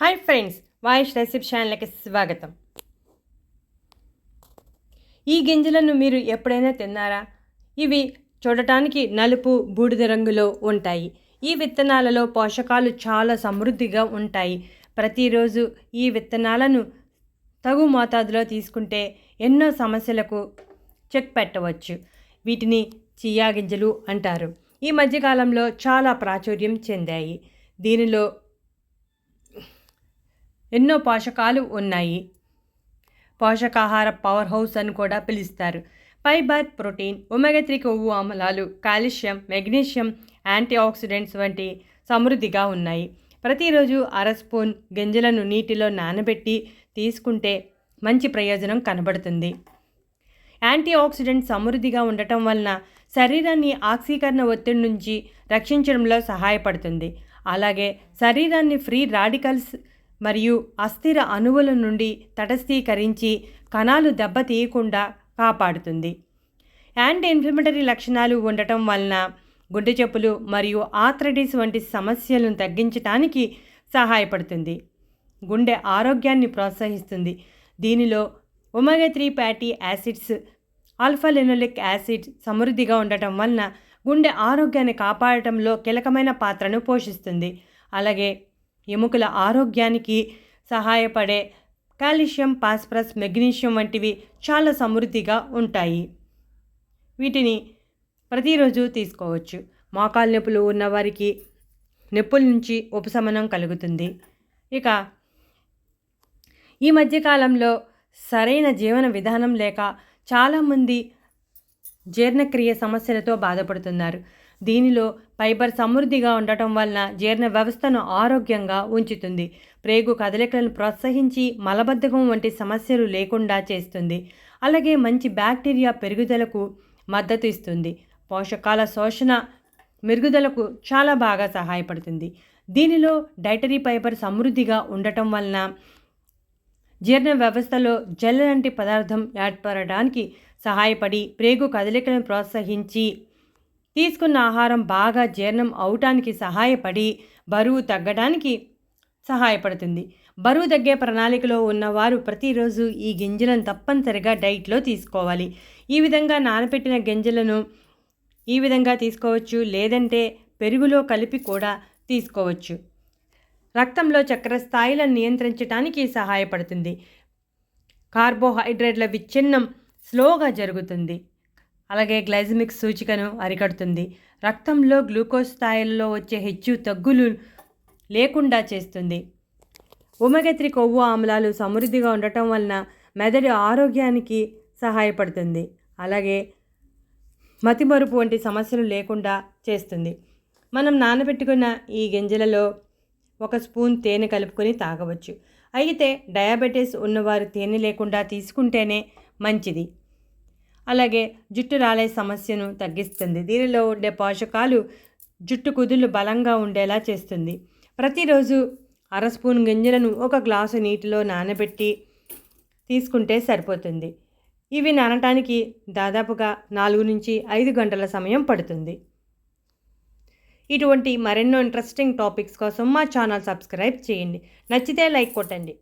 Hi friends voice recipe ఛానల్కి స్వాగతం. ఈ గింజలను మీరు ఎప్పుడైనా తిన్నారా? ఇవి చూడటానికి నలుపు బూడిద రంగులో ఉంటాయి. ఈ విత్తనాలలో పోషకాలు చాలా సమృద్ధిగా ఉంటాయి. ప్రతిరోజు ఈ విత్తనాలను తగు మోతాదులో తీసుకుంటే ఎన్నో సమస్యలకు చెక్ పెట్టవచ్చు. వీటిని చియా గింజలు అంటారు. ఈ మధ్యకాలంలో చాలా ప్రాచుర్యం చెందాయి. దీనిలో ఎన్నో పోషకాలు ఉన్నాయి. పోషకాహార పవర్ హౌస్ అని కూడా పిలుస్తారు. ఫైబర్ ప్రోటీన్ ఒమెగా త్రీ కొవ్వు ఆమ్లాలు కాల్షియం మెగ్నీషియం యాంటీ ఆక్సిడెంట్స్ వంటి సమృద్ధిగా ఉన్నాయి. ప్రతిరోజు అర స్పూన్ గింజలను నీటిలో నానబెట్టి తీసుకుంటే మంచి ప్రయోజనం కనబడుతుంది. యాంటీ ఆక్సిడెంట్ సమృద్ధిగా ఉండటం వలన శరీరాన్ని ఆక్సీకరణ ఒత్తిడి నుంచి రక్షించడంలో సహాయపడుతుంది. అలాగే శరీరాన్ని ఫ్రీ రాడికల్స్ మరియు అస్థిర అణువుల నుండి తటస్థీకరించి కణాలు దెబ్బతీయకుండా కాపాడుతుంది. యాంటీ ఇన్ఫ్లమటరీ లక్షణాలు ఉండటం వలన గుండె జబ్బులు మరియు ఆథ్రటిస్ వంటి సమస్యలను తగ్గించడానికి సహాయపడుతుంది. గుండె ఆరోగ్యాన్ని ప్రోత్సహిస్తుంది. దీనిలో omega three fatty acids alpha linoleic acid సమృద్ధిగా ఉండటం వలన గుండె ఆరోగ్యాన్ని కాపాడటంలో కీలకమైన పాత్రను పోషిస్తుంది. అలాగే ఎముకల ఆరోగ్యానికి సహాయపడే కాల్షియం పాస్పరస్ మెగ్నీషియం వంటివి చాలా సమృద్ధిగా ఉంటాయి. వీటిని ప్రతిరోజు తీసుకోవచ్చు. మోకాలు నొప్పులు ఉన్నవారికి నొప్పుల నుంచి ఉపశమనం కలుగుతుంది. ఇక ఈ మధ్యకాలంలో సరైన జీవన విధానం లేక చాలామంది జీర్ణక్రియ సమస్యలతో బాధపడుతున్నారు. దీనిలో ఫైబర్ సమృద్ధిగా ఉండటం వలన జీర్ణ వ్యవస్థను ఆరోగ్యంగా ఉంచుతుంది. ప్రేగు కదలికలను ప్రోత్సహించి మలబద్ధకం వంటి సమస్యలు లేకుండా చేస్తుంది. అలాగే మంచి బ్యాక్టీరియా పెరుగుదలకు మద్దతు ఇస్తుంది. పోషకాల శోషణ మెరుగుదలకు చాలా బాగా సహాయపడుతుంది. దీనిలో డైటరీ ఫైబర్ సమృద్ధిగా ఉండటం వలన జీర్ణ వ్యవస్థలో జెల్ లాంటి పదార్థం ఏర్పడడానికి సహాయపడి ప్రేగు కదలికలను ప్రోత్సహించి తీసుకున్న ఆహారం బాగా జీర్ణం అవటానికి సహాయపడి బరువు తగ్గడానికి సహాయపడుతుంది. బరువు తగ్గే ప్రణాళికలో ఉన్నవారు ప్రతిరోజు ఈ గింజలను తప్పనిసరిగా డైట్లో తీసుకోవాలి. ఈ విధంగా నానబెట్టిన గింజలను ఈ విధంగా తీసుకోవచ్చు లేదంటే పెరుగులో కలిపి కూడా తీసుకోవచ్చు. రక్తంలో చక్కెర స్థాయిలను నియంత్రించడానికి సహాయపడుతుంది. కార్బోహైడ్రేట్ల విచ్ఛిన్నం స్లోగా జరుగుతుంది. అలాగే గ్లైజమిక్ సూచికను అరికడుతుంది. రక్తంలో గ్లూకోజ్ స్థాయిలలో వచ్చే హెచ్చు తగ్గులు లేకుండా చేస్తుంది. ఉమగత్రి కొవ్వు ఆమ్లాలు సమృద్ధిగా ఉండటం వలన మెదడు ఆరోగ్యానికి సహాయపడుతుంది. అలాగే మతిమరుపు వంటి సమస్యలు లేకుండా చేస్తుంది. మనం నానబెట్టుకున్న ఈ గింజలలో ఒక స్పూన్ తేనె కలుపుకొని తాగవచ్చు. అయితే డయాబెటీస్ ఉన్నవారు తేనె లేకుండా తీసుకుంటేనే మంచిది. అలాగే జుట్టు రాలే సమస్యను తగ్గిస్తుంది. దీనిలో ఉండే పోషకాలు జుట్టు కుదుళ్ళు బలంగా ఉండేలా చేస్తుంది. ప్రతిరోజు అర స్పూన్ గింజలను ఒక గ్లాసు నీటిలో నానబెట్టి తీసుకుంటే సరిపోతుంది. ఇవి నానటానికి దాదాపుగా నాలుగు నుంచి ఐదు గంటల సమయం పడుతుంది. ఇటువంటి మరెన్నో ఇంట్రెస్టింగ్ టాపిక్స్ కోసం మా ఛానల్ సబ్స్క్రైబ్ చేయండి. నచ్చితే లైక్ కొట్టండి.